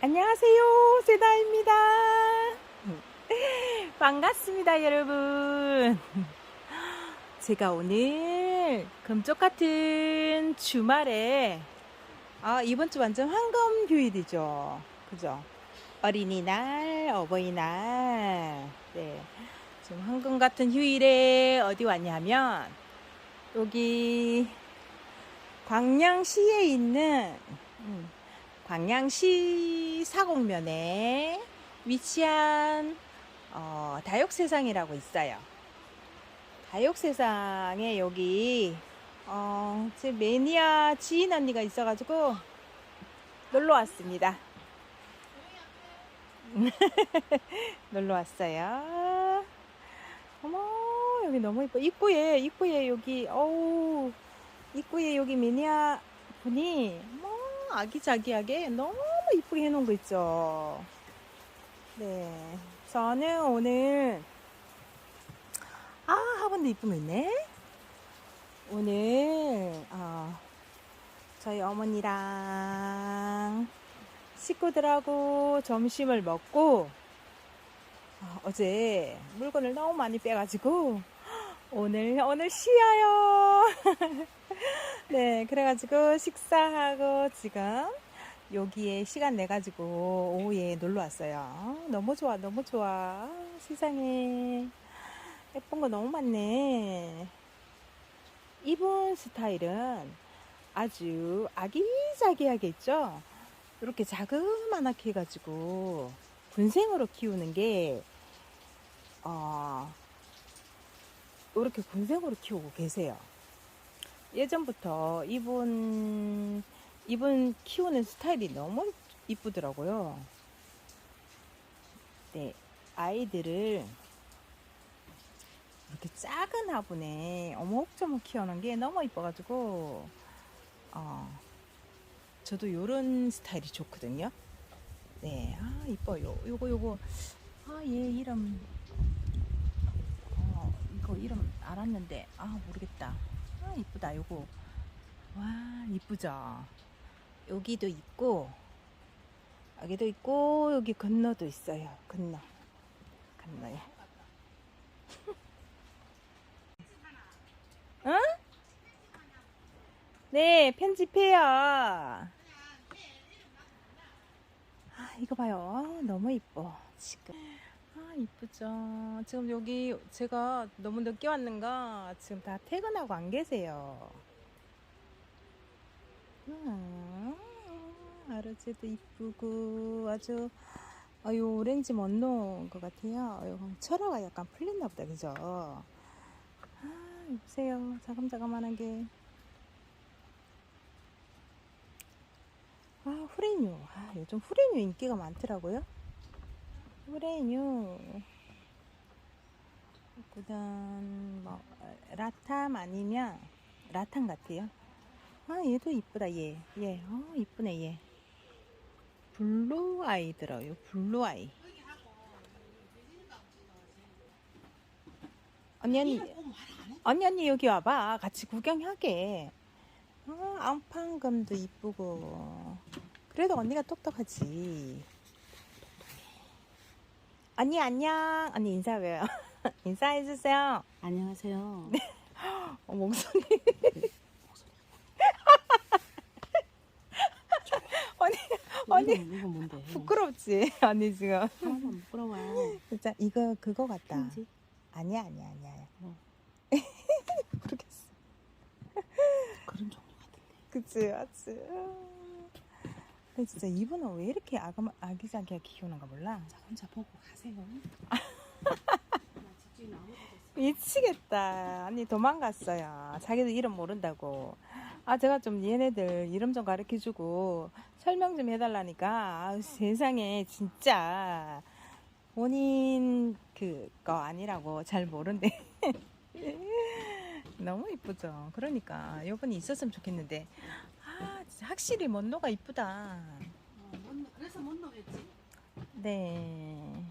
안녕하세요. 세다입니다. 반갑습니다, 여러분. 제가 오늘 금쪽 같은 주말에 아, 이번 주 완전 황금 휴일이죠. 그죠? 어린이날, 어버이날. 네. 지금 황금 같은 휴일에 어디 왔냐면 여기 광양시에 있는 음, 광양시 사곡면에 위치한 어, 다육세상이라고 있어요. 다육세상에 여기 어, 제 매니아 지인 언니가 있어가지고 놀러 왔습니다. 놀러 왔어요. 어머 여기 너무 이뻐. 입구에 입구에 여기 어우 입구에 여기 매니아 분이 뭐 아기자기하게 너무 이쁘게 해놓은 거 있죠. 네, 저는 오늘 아 화분도 거 있네. 오늘 어, 저희 어머니랑 식구들하고 점심을 먹고 어, 어제 물건을 너무 많이 빼가지고 오늘 오늘 쉬어요. 네, 그래가지고 식사하고 지금 여기에 시간 내 가지고 오후에 놀러 왔어요. 너무 좋아, 너무 좋아. 세상에 예쁜 거 너무 많네. 이분 스타일은 아주 아기자기하게 있죠. 이렇게 자그마하게 해가지고 군생으로 키우는 게 어, 이렇게 군생으로 키우고 계세요. 예전부터 이분 이분 키우는 스타일이 너무 이쁘더라고요. 네, 아이들을 이렇게 작은 화분에 어묵저묵 키우는 게 너무 이뻐가지고 어, 저도 요런 스타일이 좋거든요. 네, 아 이뻐요. 요거 요거 아 얘 이름 어 이거 이름 알았는데 아 모르겠다. 아 이쁘다 요거. 와 이쁘죠? 여기도 있고 여기도 있고 여기 건너도 있어요. 건너. 건너에 응? 네 편집해요. 아 이거 봐요. 아, 너무 이뻐 지금 아 이쁘죠 지금 여기 제가 너무 늦게 왔는가 지금 다 퇴근하고 안 계세요 음, 아르제도 이쁘고 아주 아, 요 오렌지 못 놓은 것 같아요. 요 철화가 약간 풀렸나 보다, 그죠? 아, 보세요. 자금자금하는 게. 아, 후레뉴. 아, 요즘 후레뉴 인기가 많더라고요. 후레뉴. 그 다음, 뭐, 라탐 아니면, 라탄 같아요. 아, 얘도 이쁘다, 얘. 얘, 어, 이쁘네, 얘. 블루 아이 들어요, 블루 아이. 언니, 언니, 언니, 언니, 여기 와봐. 같이 구경하게. 아, 안판금도 이쁘고. 그래도 언니가 똑똑하지. 언니, 안녕. 언니, 인사 왜요? 인사해 주세요. 안녕하세요. 어, 목소리. 언니, 언니. 이거 뭔데? 부끄럽지? 언니 지금. 하나만 부끄러워. 진짜 이거 그거 같다. 편지? 아니야 아니야 아니야. 어. 모르겠어. 그런 종류 같은데. 그치 맞지. 근데 진짜 이분은 왜 이렇게 아가, 아기자기하게 키우는가 몰라. 자, 혼자 보고 가세요. 미치겠다. 언니 도망갔어요. 자기도 이름 모른다고. 아 제가 좀 얘네들 이름 좀 가르쳐 주고 설명 좀 해달라니까. 아우, 세상에 진짜 본인 그거 아니라고 잘 모른대. 너무 이쁘죠. 그러니까 요번에 있었으면 좋겠는데 아 진짜 확실히 먼노가 이쁘다. 어, 못, 그래서 못 넣겠지. 네.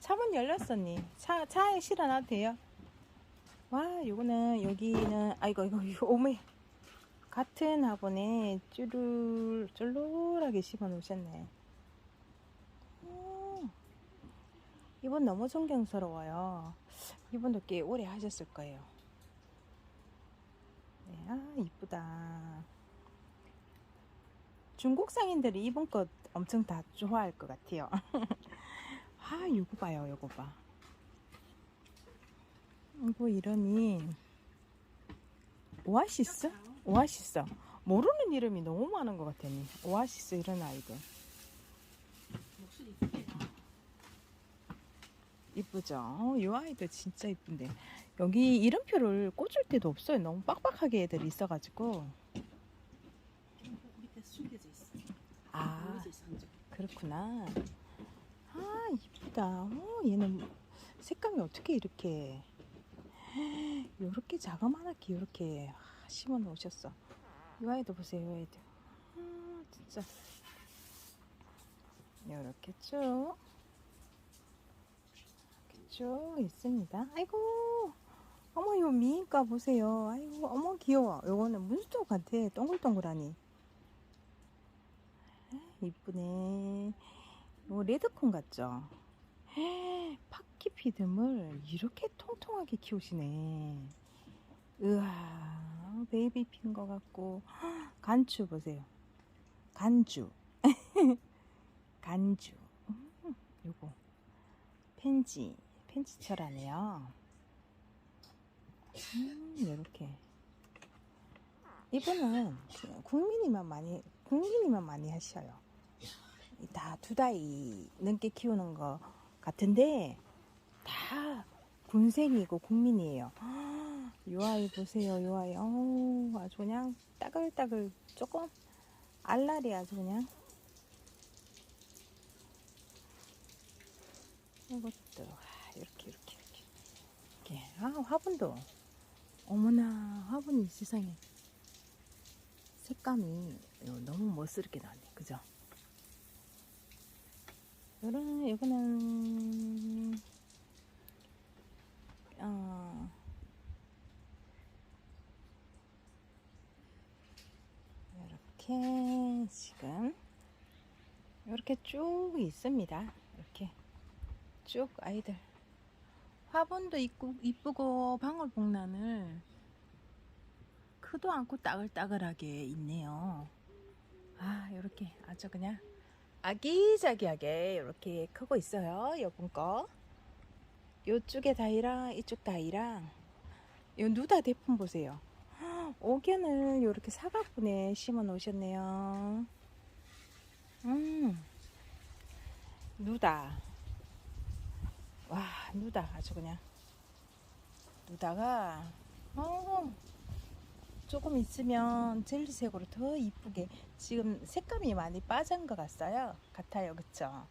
차문 열렸었니? 차 차에 실어놔도 돼요? 와, 요거는 여기는 아이고 이거 이거 오메 같은 화분에 쭈를 쫄쫄하게 심어 놓으셨네. 음, 이분 너무 존경스러워요. 이분도 꽤 오래 하셨을 거예요. 네, 아 이쁘다. 중국 상인들이 이분 것 엄청 다 좋아할 것 같아요. 아, 요거 봐요, 요거 봐. 이거 이러니 오아시스? 오아시스. 모르는 이름이 너무 많은 것 같아니. 오아시스 이런 아이들. 이쁘죠? 어, 이 아이들 진짜 이쁜데. 여기 이름표를 꽂을 데도 없어요. 너무 빡빡하게 애들이 있어가지고. 아. 그렇구나. 아, 이쁘다. 어, 얘는 색감이 어떻게 이렇게 요렇게 자그마하게 이렇게 심어 놓으셨어. 이 아이도 보세요, 이 아이도. 아, 진짜. 요렇게 쭉. 이렇게 쭉 있습니다. 아이고. 어머, 요 미인가 보세요. 아이고, 어머, 귀여워. 요거는 문스토 같아. 동글동글하니. 이쁘네. 요 레드콘 같죠? 파키 피듬을 이렇게 통통하게 키우시네. 으아, 베이비 핀 것 같고. 간추 보세요. 간주. 간주. 음, 요거. 펜지. 펜지철하네요. 음, 요렇게. 이분은 국민이만 많이, 국민이만 많이 하셔요. 다두달 넘게 키우는 거 같은데 다 군생이고 국민이에요. 요 아이 보세요, 요 아이. 어우, 아주 그냥 따글따글 조금 알랄이 아주 그냥. 이것도 아, 이렇게 이렇게 이렇게 이렇게 아 화분도 어머나 화분이 세상에 색감이 너무 멋스럽게 나왔네, 그죠? 요런 이거는 어 이렇게 지금 이렇게 쭉 있습니다. 이렇게 쭉 아이들 화분도 있고 이쁘고 방울복란을 크도 않고 따글따글하게 있네요. 아 이렇게 아주 그냥 아기자기하게 이렇게 크고 있어요. 요번 거. 요쪽에 다이랑 이쪽 다이랑 요 누다 대품 보세요. 옥견을 이렇게 사각분에 심어 놓으셨네요. 음, 누다. 와, 누다 아주 그냥 누다가 어, 조금 있으면 젤리색으로 더 이쁘게 지금 색감이 많이 빠진 것 같아요. 같아요, 그쵸?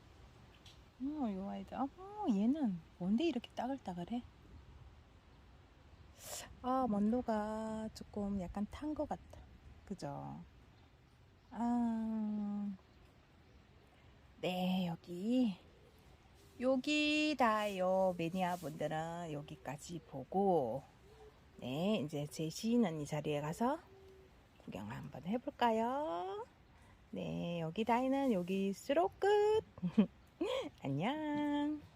어, 요 아이들. 어, 얘는 뭔데 이렇게 따글따글해? 아, 먼로가 조금 약간 탄 것 같다. 그죠? 아, 네, 여기. 여기 다요 매니아 분들은 여기까지 보고, 네, 이제 제 시인 언니 자리에 가서 구경 한번 해볼까요? 네, 여기 다이는 여기 수로 끝. 안녕.